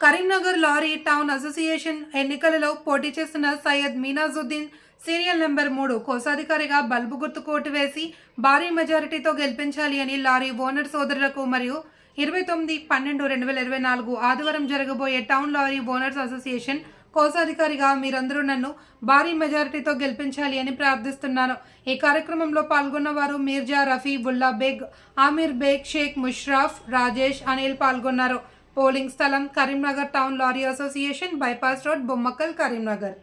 Karimnagar lorry town association ఎన్నికలలో పోటీ చేస్తున్న సయ్యద్ మీనాజుద్దీన్ సీరియల్ నెంబర్ మూడు కోశాధికారిగా బల్బు గుర్తు కోటు వేసి భారీ మెజారిటీతో గెలిపించాలి అని లారీ ఓనర్ సోదరులకు మరియు ఇరవై తొమ్మిది పన్నెండు రెండు వేల ఇరవై నాలుగు ఆదివారం జరగబోయే టౌన్ లారీ ఓనర్స్ అసోసియేషన్ కోశాధికారిగా మీరందరూ నన్ను భారీ మెజారిటీతో గెలిపించాలి అని ప్రార్థిస్తున్నాను ఈ కార్యక్రమంలో పాల్గొన్న వారు మీర్జా రఫీ బుల్లా బేగ్ ఆమీర్ బేగ్ షేక్ ముష్రాఫ్ రాజేష్ అనిల్ పాల్గొన్నారు. పోలింగ్ స్థలం Karimnagar town lorry association bypass road Bommakal Karimnagar.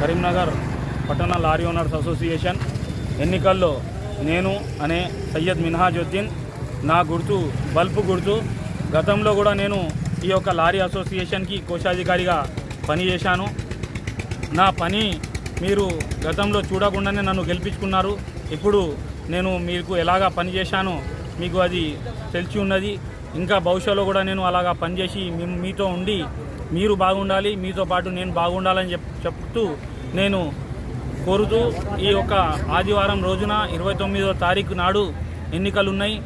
Karimnagar పట్టణ లారీ ఓనర్స్ అసోసియేషన్ ఎన్నికల్లో నేను అనే సయ్యద్ మినహాజుద్దీన్ నా గుర్తు బల్పు గుర్తు గతంలో కూడా నేను ఈ యొక్క లారీ అసోసియేషన్కి కోశాధికారిగా పనిచేశాను. నా పని మీరు గతంలో చూడకుండానే నన్ను గెలిపించుకున్నారు. ఇప్పుడు నేను మీకు ఎలాగా పనిచేశానో మీకు అది తెలిసి ఉన్నది. ఇంకా భవిష్యత్తులో కూడా నేను అలాగా పనిచేసి మీతో ఉండి మీరు బాగుండాలి మీతో పాటు నేను బాగుండాలని చెప్ చెప్తూ నేను కోరుతూ ఈ యొక్క ఆదివారం రోజున ఇరవై తొమ్మిదో తారీఖు నాడు ఎన్నికలు ఉన్నాయి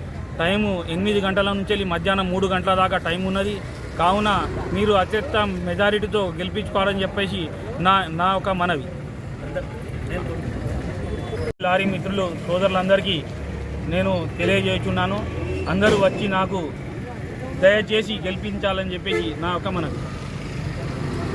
టైము ఎనిమిది గంటల నుంచి మధ్యాహ్నం మూడు గంటల దాకా టైం ఉన్నది. కావున మీరు అత్యంత మెజారిటీతో గెలిపించుకోవాలని చెప్పేసి నా నా ఒక మనవి. లారీ మిత్రులు సోదరులందరికీ నేను తెలియజేస్తున్నాను. అందరూ వచ్చి నాకు దయచేసి గెలిపించాలని చెప్పేసి నా ఒక మనవి.